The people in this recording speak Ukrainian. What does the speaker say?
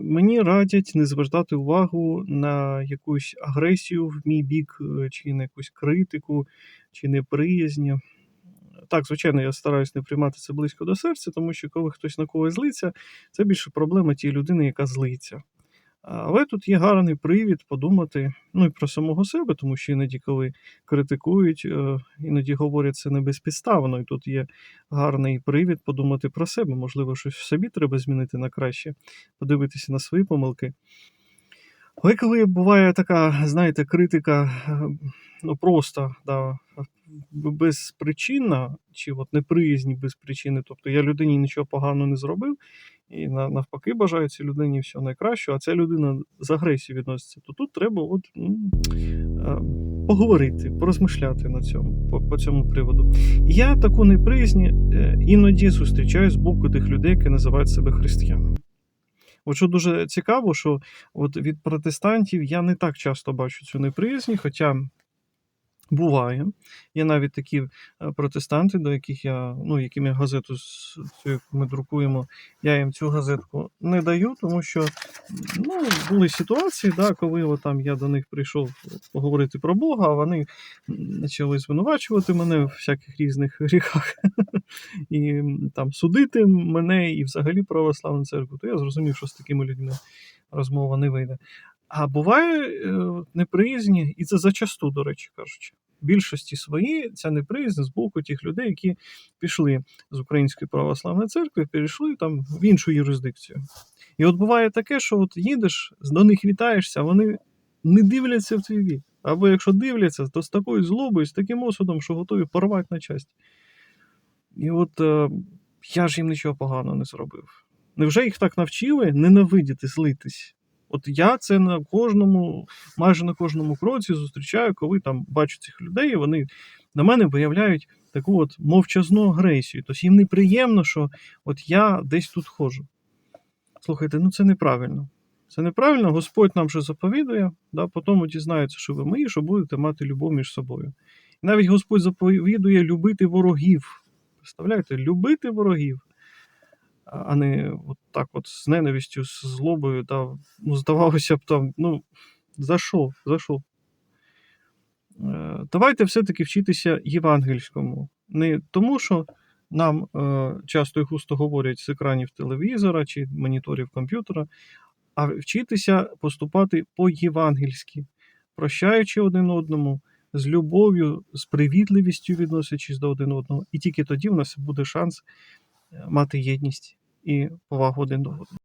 мені радять не звертати увагу на якусь агресію в мій бік, е, чи на якусь критику, чи неприязнь. Так, звичайно, я стараюсь не приймати це близько до серця, тому що коли хтось на когось злиться, це більше проблема тієї людини, яка злиться. Але тут є гарний привід подумати ну і про самого себе, тому що іноді, коли критикують, е, іноді говорять це не безпідставно, і тут є гарний привід подумати про себе. Можливо, щось в собі треба змінити на краще, подивитися на свої помилки. Але коли буває така, знаєте, критика е, ну, просто да, безпричинна, чи от неприязні без причини, тобто я людині нічого поганого не зробив, і навпаки бажаю цій людині всього найкращого, а ця людина з агресією відноситься, то тут треба от, ну, е, поговорити, порозмишляти на цьому, по, по цьому приводу. Я таку неприязнь е, іноді зустрічаю з боку тих людей, які називають себе християнами. От що дуже цікаво, що от від протестантів я не так часто бачу цю неприязнь, хоча буває. Є навіть такі е, протестанти, до яких я, ну, яким я газету цю, ми друкуємо, я їм цю газетку не даю, тому що ну, були ситуації, да, коли от там я до них прийшов поговорити про Бога, а вони почали звинувачувати мене в всяких різних гріхах і там судити мене і взагалі православну церкву, то я зрозумів, що з такими людьми розмова не вийде. А буває е, неприязні, і це зачасту, до речі кажучи. Більшості свої ця неприязнь з боку тих людей, які пішли з Української православної церкви, перейшли там в іншу юрисдикцію. І от буває таке, що от їдеш, до них вітаєшся, вони не дивляться в твій бік. Або якщо дивляться, то з такою злобою, з таким осудом, що готові порвати на часті. І от е, я ж їм нічого поганого не зробив. Невже їх так навчили ненавидіти, злитись? От я це на кожному, майже на кожному кроці зустрічаю, коли там бачу цих людей, і вони на мене виявляють таку от мовчазну агресію. Тобто їм неприємно, що от я десь тут ходжу. Слухайте, ну це неправильно. Це неправильно, Господь нам вже заповідує, да, потім дізнаються, що ви мої, що будете мати любов між собою. І навіть Господь заповідує любити ворогів. Представляєте, любити ворогів, а не от так от з ненавистю, з злобою. Та, ну, здавалося б, там, ну, за що? За що? Давайте все-таки вчитися євангельському. Не тому, що нам е, часто і густо говорять з екранів телевізора чи моніторів комп'ютера, а вчитися поступати по-євангельськи, прощаючи один одному, з любов'ю, з привітливістю відносячись до один одного. І тільки тоді в нас буде шанс мати єдність і повагу один до одного.